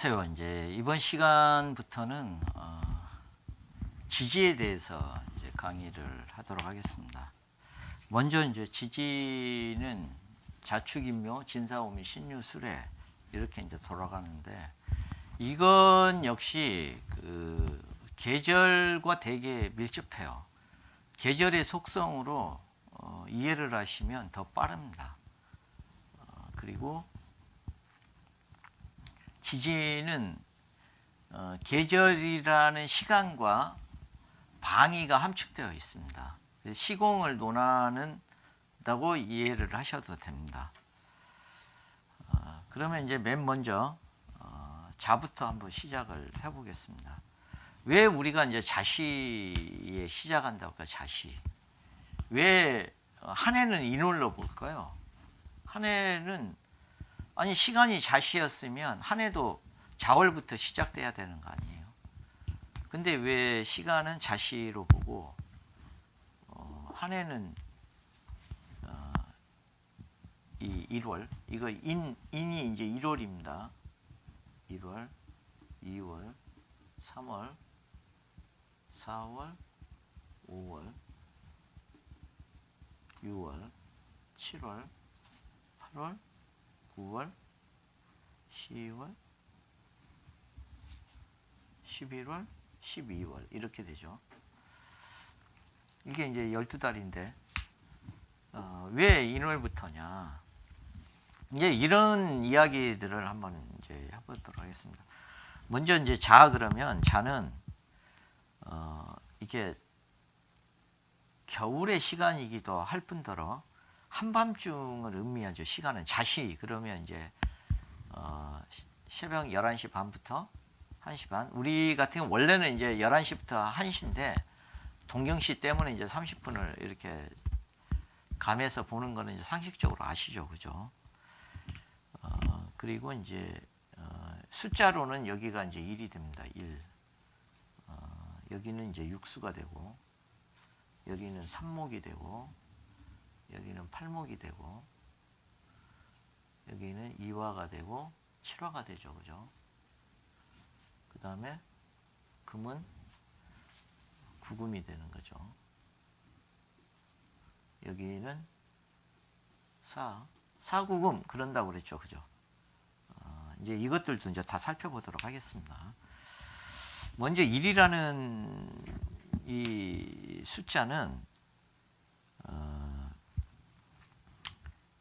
안녕하세요. 이제 이번 시간부터는 어, 지지에 대해서 이제 강의를 하도록 하겠습니다. 먼저 이제 지지는 자축인묘, 진사오미, 신유술에 이렇게 이제 돌아가는데 이건 역시 그 계절과 되게 밀접해요. 계절의 속성으로 어, 이해를 하시면 더 빠릅니다. 어, 그리고 지지는 어, 계절이라는 시간과 방위가 함축되어 있습니다. 시공을 논하는다고 이해를 하셔도 됩니다. 어, 그러면 이제 맨 먼저 어, 자부터 한번 시작을 해보겠습니다. 왜 우리가 이제 자시에 시작한다고 할까 자시? 왜 한 해는 인월로 볼까요? 한 해는 아니 시간이 자시였으면 한 해도 자월부터 시작돼야 되는 거 아니에요? 근데 왜 시간은 자시로 보고 어, 한 해는 어, 이 1월 이거 인 인이 이제 1월입니다. 1월, 2월, 3월, 4월, 5월, 6월, 7월, 8월, 9월, 10월, 11월, 12월 이렇게 되죠. 이게 이제 12달인데 어, 왜 인월부터냐? 이제 이런 이야기들을 한번 이제 해보도록 하겠습니다. 먼저 이제 자 그러면 자는 어, 이게 겨울의 시간이기도 할 뿐더러 한밤중을 의미하죠. 시간은 자시 그러면 이제 어, 새벽 11시 반부터 1시 반. 우리 같은 경우 원래는 이제 11시부터 1시인데 동경시 때문에 이제 30분을 이렇게 감해서 보는 거는 이제 상식적으로 아시죠. 그죠? 어, 그리고 이제 어, 숫자로는 여기가 이제 1이 됩니다. 1. 어, 여기는 이제 육수가 되고 여기는 삼목이 되고 여기는 팔목이 되고 여기는 이화가 되고 칠화가 되죠. 그죠? 그 다음에 금은 구금이 되는 거죠. 여기는 사, 사구금 그런다고 그랬죠. 그죠? 어, 이제 이것들도 이제 다 살펴보도록 하겠습니다. 먼저 1이라는 이 숫자는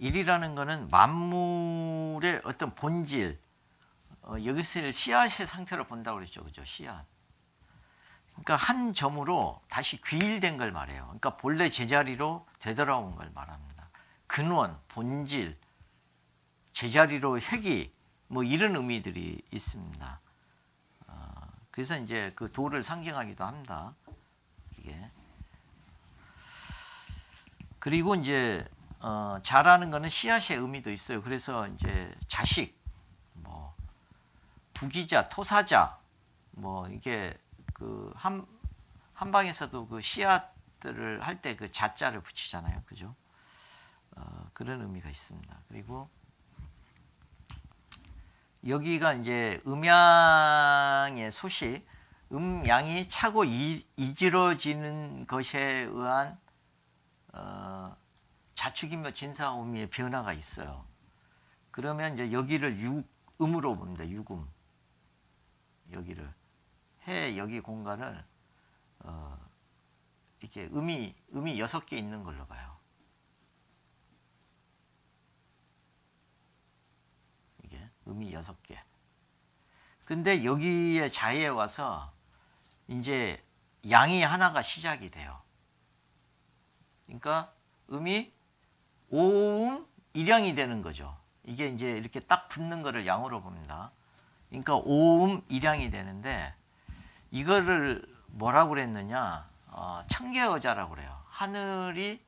1이라는 것은 만물의 어떤 본질, 어, 여기서 씨앗의 상태로 본다고 그랬죠. 그죠? 씨앗. 그러니까 한 점으로 다시 귀일된 걸 말해요. 그러니까 본래 제자리로 되돌아온 걸 말합니다. 근원, 본질, 제자리로 회귀, 뭐 이런 의미들이 있습니다. 어, 그래서 이제 그 도를 상징하기도 합니다. 이게. 그리고 이제 어, 자라는 거는 씨앗의 의미도 있어요. 그래서 이제 자식, 뭐 부기자, 토사자, 뭐 이게 그 한 한방에서도 그 씨앗들을 할 때 그 자자를 붙이잖아요, 그죠? 어, 그런 의미가 있습니다. 그리고 여기가 이제 음양의 소식, 음양이 차고 이, 이지러지는 것에 의한 어, 자축이며 진사오미의 변화가 있어요. 그러면 이제 여기를 육음으로 봅니다. 육음. 여기를 해 여기 공간을 어, 이렇게 음이 음이 여섯 개 있는 걸로 봐요. 이게 음이 여섯 개. 근데 여기에 자에 와서 이제 양이 하나가 시작이 돼요. 그러니까 음이 오음 일양이 되는 거죠. 이게 이제 이렇게 딱 붙는 거를 양으로 봅니다. 그러니까 오음 일양이 되는데 이거를 뭐라고 그랬느냐? 어, 청계여자라고 그래요. 하늘이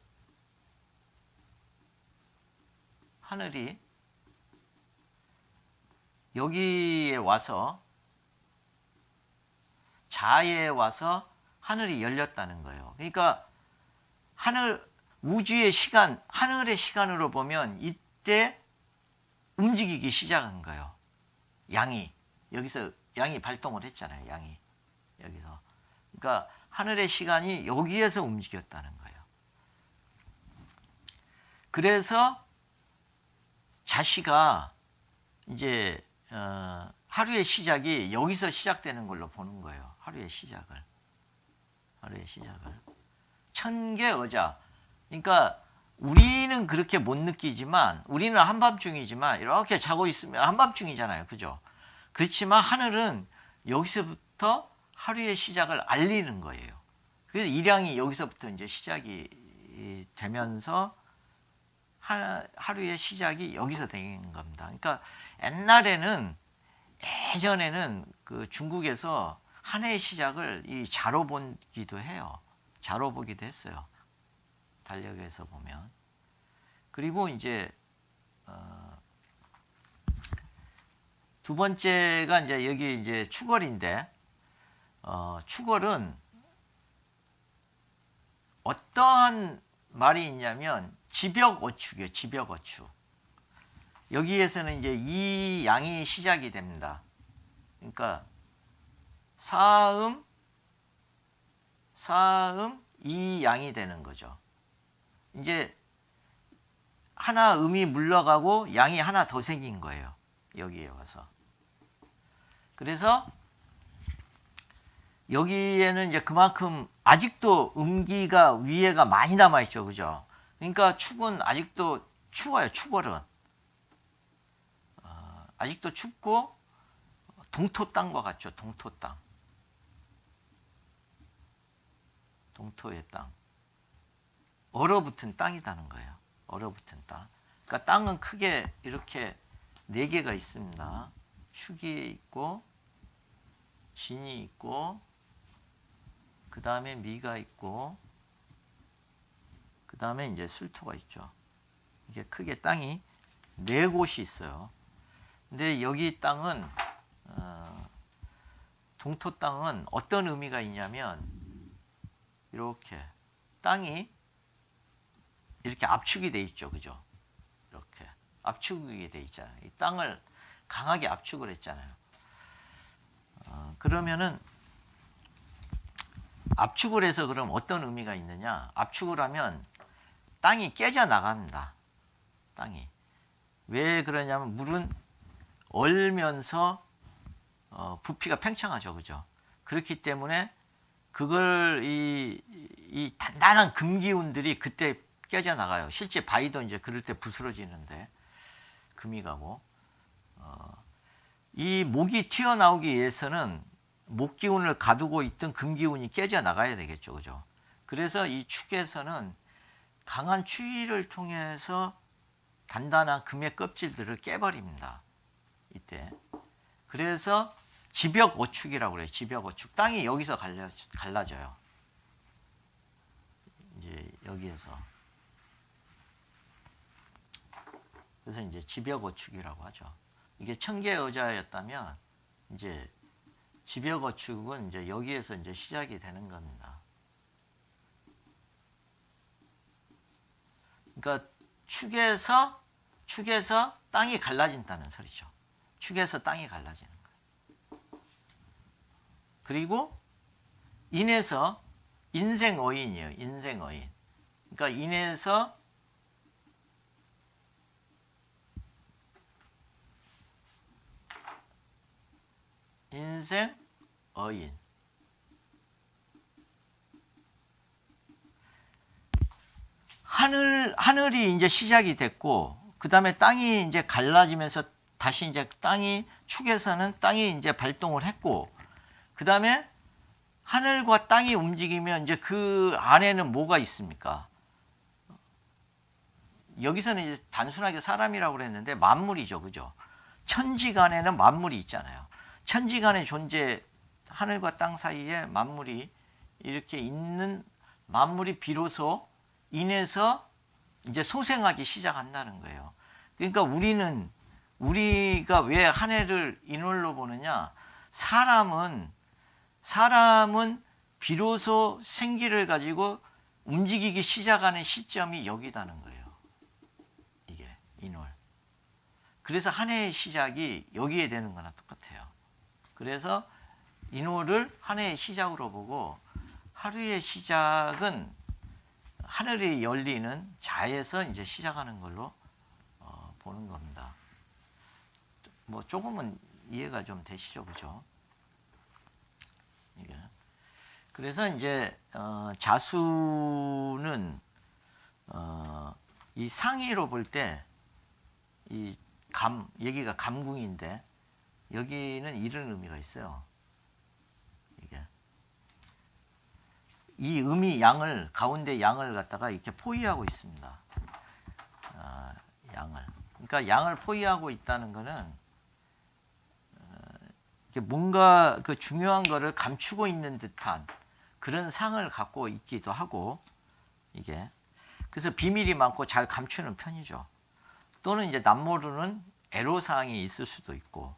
하늘이 여기에 와서 자에 와서 하늘이 열렸다는 거예요. 그러니까 하늘 우주의 시간, 하늘의 시간으로 보면 이때 움직이기 시작한 거예요. 양이 여기서 양이 발동을 했잖아요. 양이 여기서. 그러니까 하늘의 시간이 여기에서 움직였다는 거예요. 그래서 자시가 이제 어, 하루의 시작이 여기서 시작되는 걸로 보는 거예요. 하루의 시작을. 하루의 시작을. 천개 어자. 그러니까 우리는 그렇게 못 느끼지만 우리는 한밤중이지만 이렇게 자고 있으면 한밤중이잖아요. 그죠? 그렇지만 하늘은 여기서부터 하루의 시작을 알리는 거예요. 그래서 일양이 여기서부터 이제 시작이 되면서 하루의 시작이 여기서 되는 겁니다. 그러니까 옛날에는 예전에는 그 중국에서 한 해의 시작을 이 자로 보기도 해요. 자로 보기도 했어요. 달력에서 보면. 그리고 이제 어, 두 번째가 이제 여기 이제 추월인데 어, 추월은 어떠한 말이 있냐면 지벽 어축이에요. 지벽 어축. 여기에서는 이제 이 양이 시작이 됩니다. 그러니까 사음 사음 이 양이 되는 거죠. 이제 하나 음이 물러가고 양이 하나 더 생긴 거예요. 여기에 와서. 그래서 여기에는 이제 그만큼 아직도 음기가 위에가 많이 남아 있죠. 그죠? 그러니까 축은 아직도 추워요. 추월은. 어, 아직도 춥고 동토 땅과 같죠. 동토 땅. 동토의 땅. 얼어붙은 땅이라는 거예요. 얼어붙은 땅. 그러니까 땅은 크게 이렇게 네 개가 있습니다. 축이 있고 진이 있고 그 다음에 미가 있고 그 다음에 이제 술토가 있죠. 이게 크게 땅이 네 곳이 있어요. 근데 여기 땅은 어, 동토 땅은 어떤 의미가 있냐면 이렇게 땅이 이렇게 압축이 돼 있죠. 그죠? 이렇게 압축이 돼 있잖아요. 이 땅을 강하게 압축을 했잖아요. 어, 그러면은 압축을 해서 그럼 어떤 의미가 있느냐? 압축을 하면 땅이 깨져 나갑니다. 땅이. 왜 그러냐면 물은 얼면서 어, 부피가 팽창하죠. 그죠? 그렇기 때문에 그걸 이, 이 단단한 금기운들이 그때 깨져 나가요. 실제 바위도 이제 그럴 때 부스러지는데 금이 가고 어, 이 목이 튀어나오기 위해서는 목 기운을 가두고 있던 금 기운이 깨져 나가야 되겠죠, 그죠? 그래서 이 축에서는 강한 추위를 통해서 단단한 금의 껍질들을 깨버립니다. 이때. 그래서 지벽 어축이라고 그래요. 지벽 어축. 땅이 여기서 갈라, 갈라져요. 이제 여기에서. 그래서 이제 지벽 어축이라고 하죠. 이게 청계 여자였다면 이제 지벽 어축은 이제 여기에서 이제 시작이 되는 겁니다. 그러니까 축에서 축에서 땅이 갈라진다는 소리죠. 축에서 땅이 갈라지는 거예요. 그리고 인에서 인생어인이에요. 인생어인. 그러니까 인에서 인생 어인 하늘 하늘이 이제 시작이 됐고 그 다음에 땅이 이제 갈라지면서 다시 이제 땅이 축에서는 땅이 이제 발동을 했고 그 다음에 하늘과 땅이 움직이면 이제 그 안에는 뭐가 있습니까? 여기서는 이제 단순하게 사람이라고 그랬는데 만물이죠, 그죠? 천지간에는 만물이 있잖아요. 천지간의 존재, 하늘과 땅 사이에 만물이 이렇게 있는 만물이 비로소 인해서 이제 소생하기 시작한다는 거예요. 그러니까 우리는 우리가 왜 한 해를 인월로 보느냐? 사람은 사람은 비로소 생기를 가지고 움직이기 시작하는 시점이 여기다는 거예요. 이게 인월. 그래서 한 해의 시작이 여기에 되는 거나 똑같아요. 그래서 인호를 한 해의 시작으로 보고 하루의 시작은 하늘이 열리는 자에서 이제 시작하는 걸로 어, 보는 겁니다. 뭐 조금은 이해가 좀 되시죠, 그죠? 이게. 그래서 이제 어, 자수는 어, 이 상의로 볼 때 이감 여기가 감궁인데 여기는 이런 의미가 있어요. 이게 이 음이 양을 가운데 양을 갖다가 이렇게 포위하고 있습니다. 아, 양을 그러니까 양을 포위하고 있다는 거는 어, 뭔가 그 중요한 거를 감추고 있는 듯한 그런 상을 갖고 있기도 하고 이게 그래서 비밀이 많고 잘 감추는 편이죠. 또는 이제 남모르는 애로사항이 있을 수도 있고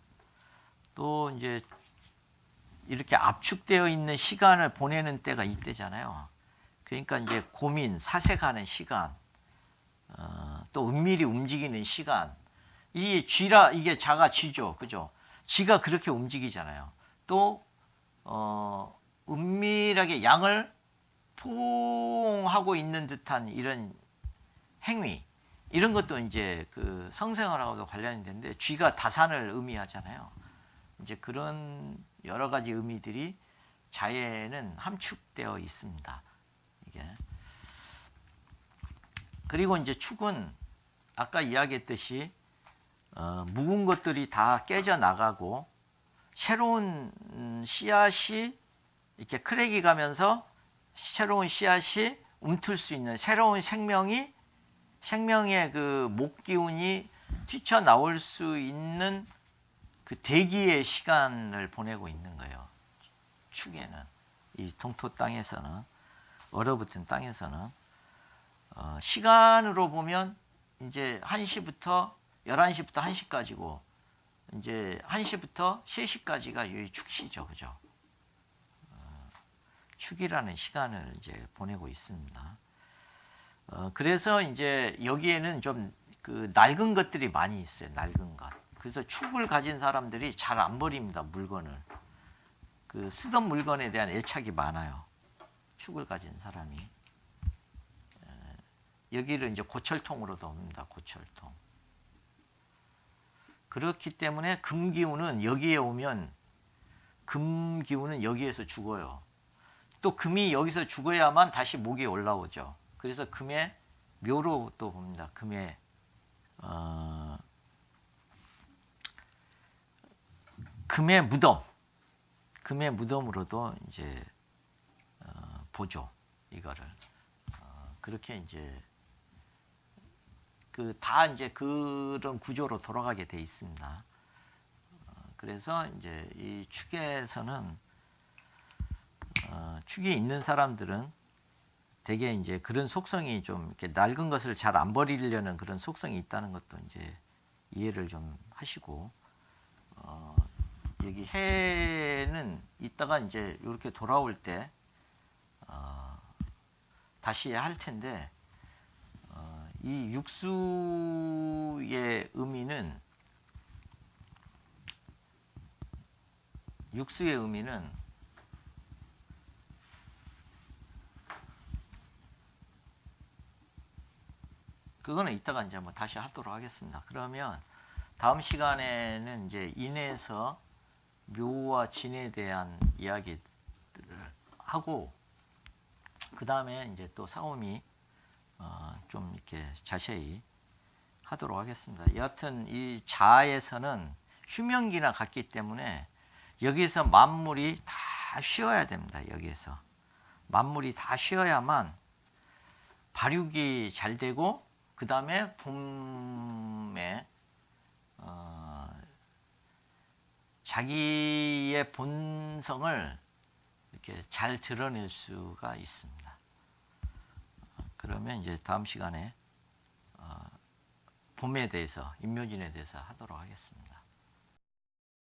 또 이제 이렇게 압축되어 있는 시간을 보내는 때가 이때잖아요. 그러니까 이제 고민, 사색하는 시간, 어, 또 은밀히 움직이는 시간. 이 쥐라 이게 자가 쥐죠, 그죠? 쥐가 그렇게 움직이잖아요. 또 어, 은밀하게 양을 포옹하고 있는 듯한 이런 행위. 이런 것도 이제 그 성생활하고도 관련이 되는데 쥐가 다산을 의미하잖아요. 이제 그런 여러 가지 의미들이 자에는 함축되어 있습니다. 이게 그리고 이제 축은 아까 이야기했듯이 어, 묵은 것들이 다 깨져 나가고 새로운 음, 씨앗이 이렇게 크랙이 가면서 새로운 씨앗이 움틀 수 있는 새로운 생명이 생명의 그 목 기운이 튀쳐 나올 수 있는 그 대기의 시간을 보내고 있는 거예요. 축에는 이 동토 땅에서는 얼어붙은 땅에서는 어, 시간으로 보면 이제 1시부터 11시부터 1시까지고 이제 1시부터 3시까지가 이 축시죠. 그죠? 어, 축이라는 시간을 이제 보내고 있습니다. 어, 그래서 이제 여기에는 좀 그 낡은 것들이 많이 있어요. 낡은 것. 그래서 축을 가진 사람들이 잘 안 버립니다. 물건을. 그 쓰던 물건에 대한 애착이 많아요. 축을 가진 사람이. 여기를 이제 고철통으로도 옵니다. 고철통. 그렇기 때문에 금기운은 여기에 오면 금기운은 여기에서 죽어요. 또 금이 여기서 죽어야만 다시 목이 올라오죠. 그래서 금의 묘로 또 봅니다. 금의 어, 금의 무덤, 금의 무덤으로도 이제 어, 보죠. 이거를. 어, 그렇게 이제 그 다 이제 그런 구조로 돌아가게 돼 있습니다. 어, 그래서 이제 이 축에서는 어, 축이 있는 사람들은 되게 이제 그런 속성이 좀 이렇게 낡은 것을 잘 안 버리려는 그런 속성이 있다는 것도 이제 이해를 좀 하시고 어, 여기 해는 이따가 이제 이렇게 돌아올 때 어, 다시 할 텐데 어, 이 육수의 의미는 육수의 의미는 그거는 이따가 이제 뭐 다시 하도록 하겠습니다. 그러면 다음 시간에는 이제 인에서 묘와 진에 대한 이야기들을 하고 그 다음에 이제 또 싸움이 어, 좀 이렇게 자세히 하도록 하겠습니다. 여하튼 이 자에서는 휴명기나 같기 때문에 여기서 만물이 다 쉬어야 됩니다. 여기에서 만물이 다 쉬어야만 발육이 잘 되고 그 다음에 봄에 어, 자기의 본성을 이렇게 잘 드러낼 수가 있습니다. 그러면 이제 다음 시간에 어, 봄에 대해서 인묘진에 대해서 하도록 하겠습니다.